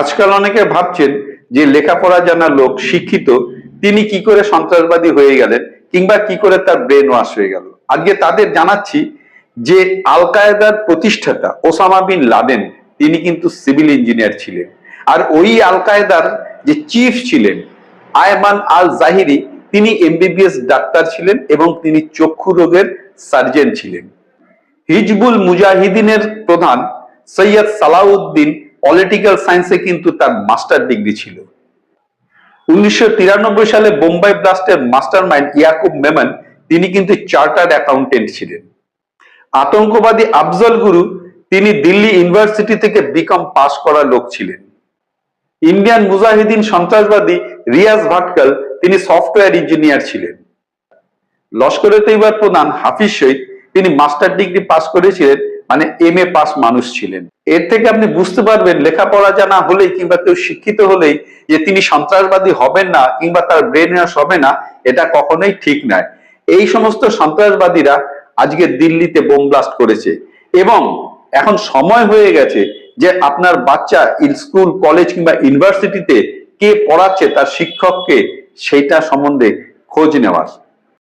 আজকাল অনেকে ভাবছেন যে লেখাপড়া জানা লোক শিক্ষিত, তিনি কি করে সন্ত্রাসবাদী হয়ে গেলেন কিংবা কি করে তার ব্রেন ওয়াশ হয়ে গেল? আজকে তাদের জানাচ্ছি যে আল কায়েদার প্রতিষ্ঠাতা ওসামা বিন লাদেন, তিনি কিন্তু সিভিল ইঞ্জিনিয়ার ছিলেন। আর ওই আল কায়েদার যে চিফ ছিলেন, আয়মান আল জাহিরি, তিনি এমবিবিএস ডাক্তার ছিলেন এবং তিনি চক্ষু রোগের সার্জন ছিলেন। হিজবুল মুজাহিদিনের প্রধান সৈয়দ সালাউদ্দিন পলিটিক্যাল সায়েন্সে কিন্তু তার মাস্টার ডিগ্রি ছিল। উনিশশো তিরানব্বই সালে বোম্বাই ব্লাস্টের মাস্টার মাইন্ড ইয়াকুব মেমন, তিনি কিন্তু চার্টার্ড অ্যাকাউন্টেন্ট ছিলেন। আতঙ্কবাদী আফজল গুরু, তিনি দিল্লি ইউনিভার্সিটি থেকে বিকম পাশ করা লোক ছিলেন। ইন্ডিয়ান মুজাহিদিন সন্ত্রাসবাদী রিয়াজ ভাটকাল, তিনি সফটওয়্যার ইঞ্জিনিয়ার ছিলেন। লস্করে তৈবার প্রধান হাফিজ শহীদ, তিনি মাস্টার ডিগ্রি পাস করেছিলেন মানে এম এ পাস মানুষ ছিলেন। এর থেকে আপনি বুঝতে পারবেন, লেখাপড়া জানা হলেই কিংবা কেউ শিক্ষিত হলেই যে তিনি সন্ত্রাসবাদী হবেন না কিংবা তার ব্রেন হবে না, এটা কখনোই ঠিক নয়। এই সমস্ত সন্ত্রাসবাদীরা আজকে দিল্লিতে বোম ব্লাস্ট করেছে এবং এখন সময় হয়ে গেছে যে আপনার বাচ্চা স্কুল কলেজ কিংবা ইউনিভার্সিটিতে কে পড়াচ্ছে তার শিক্ষককে সেইটা সম্বন্ধে খোঁজ নেওয়ার।